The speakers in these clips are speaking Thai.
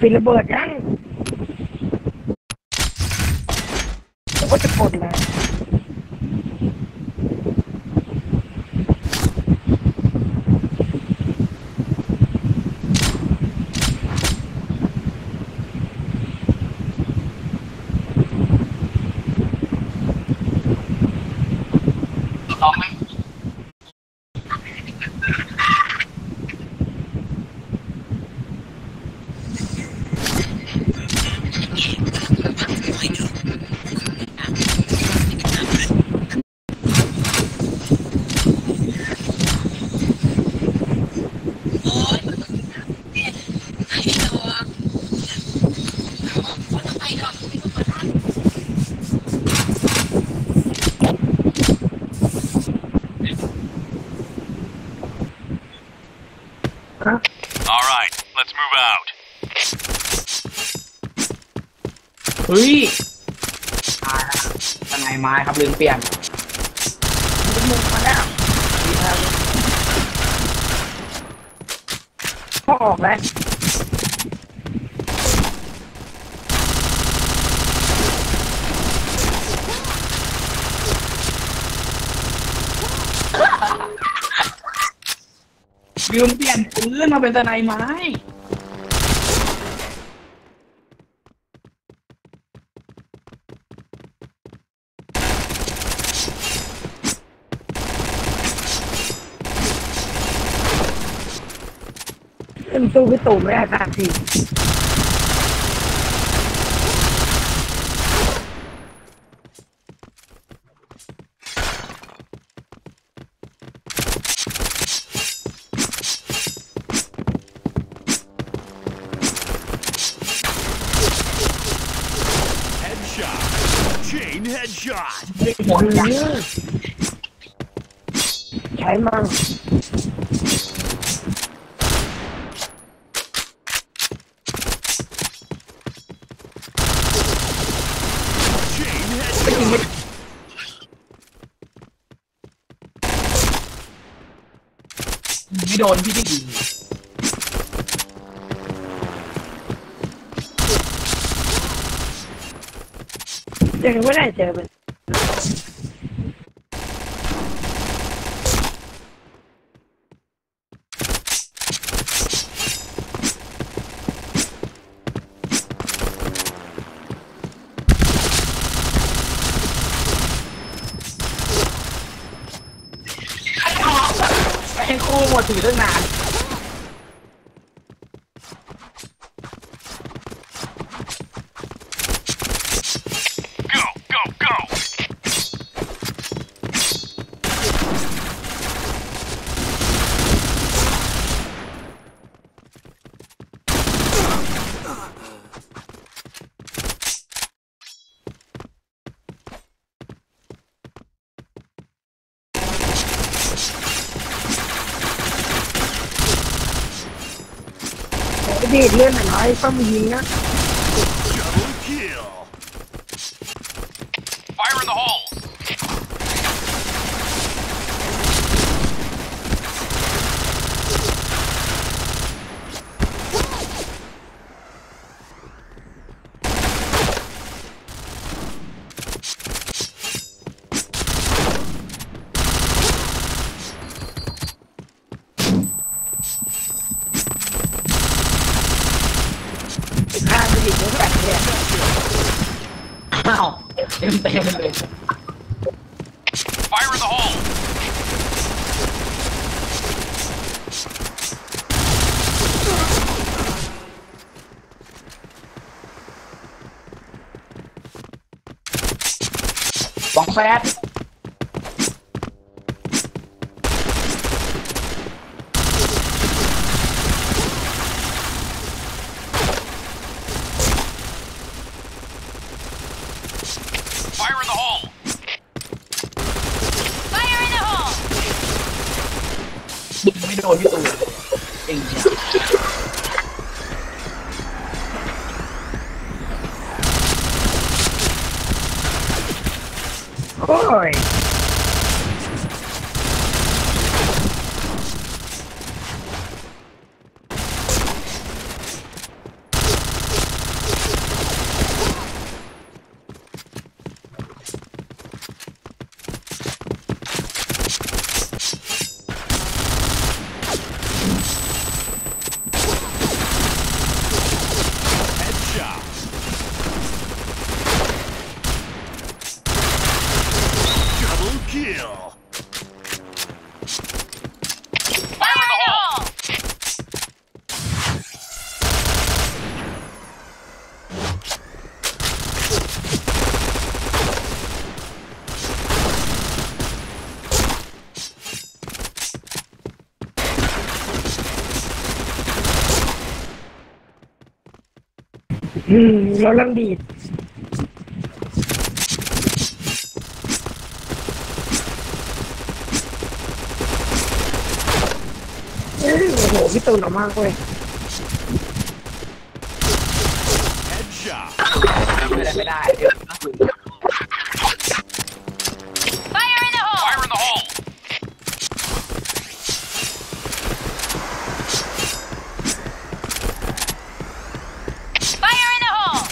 ปิดระเบิดยังก็จะกดนะล let's move out. เฮ้ยมาแล้วทนายไม้ครับลืมเปลี่ยนมันมุกมาแล้วพอออกแล้วลืมเปลี่ยนปืนมาเป็นทนายไม้ นสู้พี่ตู่ไม่ได้สักที Headshot. Chain headshot. หัวอืจังมใช้มั่ง Chain ไม่จริง headshot. ไม่ ไม่โดนพี่ที่ยิงยังไม่ได้เจอมัน ให้ คู่หมดถือตั้งนาน Go, go, go. ไอ้ดีดเลื่อน Fire in the hole. สอ ดึงไม่โดนพี่ตูนเองเนี่ยโอ้ยอืมเราลังดีดเอ้ยโอ้โหพี่ตูนออกมากเว้ย Headshot. ไม่ได้ไม่ได้เดี๋ยวนะ Fire in the hole! Fire in the hole. Fire in the hole!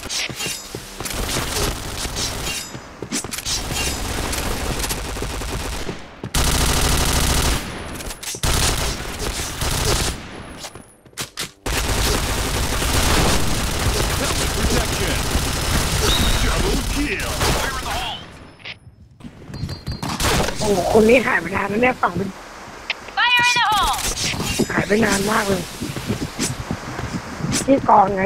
Helmet protection. Double kill. Fire in the hole. โอ้คนนี้หายไปนานแล้วเนี่ยฝั่งเป็น Fire in the hole! หายไปนานมากเลย ที่กองไง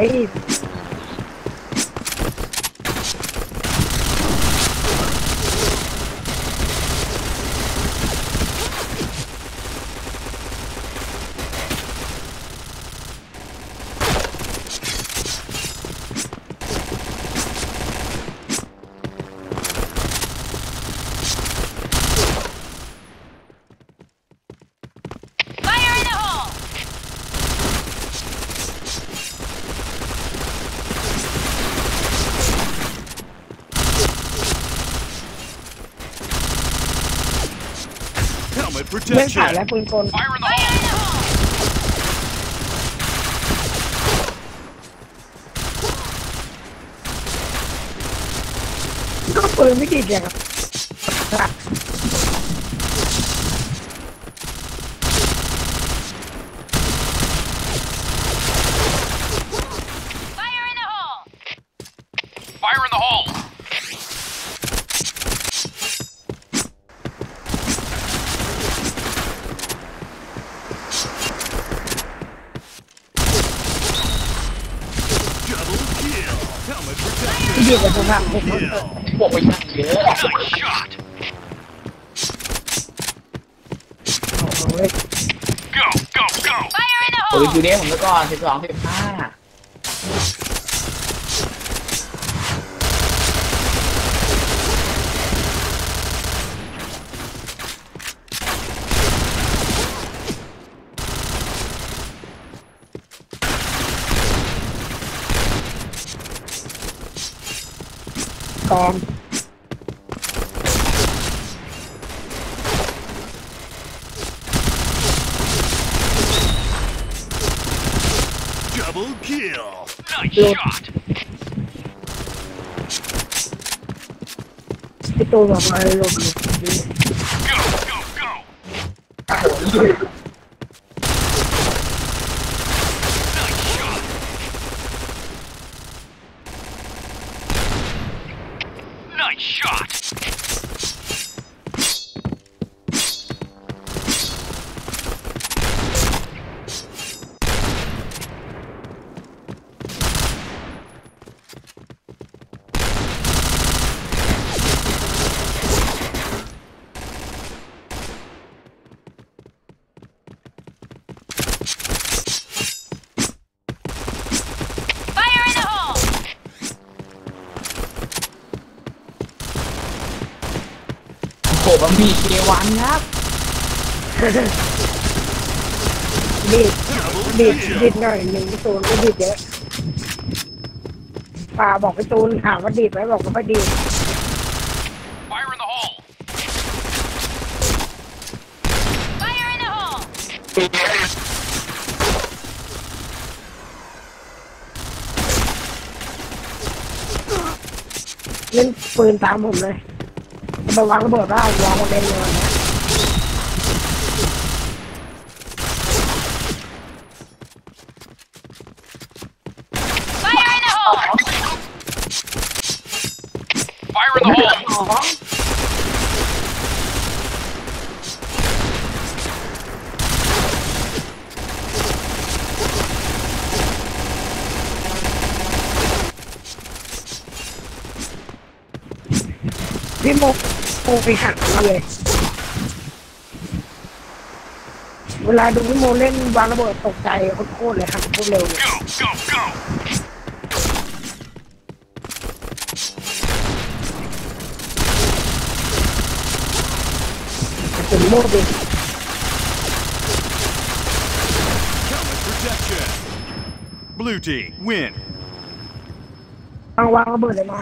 Fire in the hole! Helmet เล่นสาย protection. และปืนกล Fire in the Fire hole. in the hole! ก็ปืนไม่ดีเลยครับ Fire in the hole! Fire in the hole. Double kill. Helmet ที่ดี protection. กว่าสภาพผม Kill. พวกไปช่างเยอะ Nice shot. โอ้โห Go, go, go. Fire in the ปืน hole! อยู่เนี่ยผมไปก่อนสิบสองสิบห้า กอง Double kill. Nice shot. พี่ตูนบอกมาลง Go, go, go. Shot. บะหมี่เควันครับดีดดีดดีดหน่อยหนึ่งพี่ตูนก็ดีดเยอะป่าบอกพี่ตูนถามว่าดีดไหมบอกว่าไม่ดีด Fire in the hole. Fire in the hole! เล่นปืนตามผมเลย มาวางระเบิดว่าวางมาเล่นเลยนะ Fire in the hole! Fire in the hole. พี่โม กูไปหักเลยเวลาดูพี่โมเล่นวางระเบิดตกใจโคตรเลยหักโคตรเร็วเลยถึโมดิบลูทีวินวางวางระเบิดเลยมา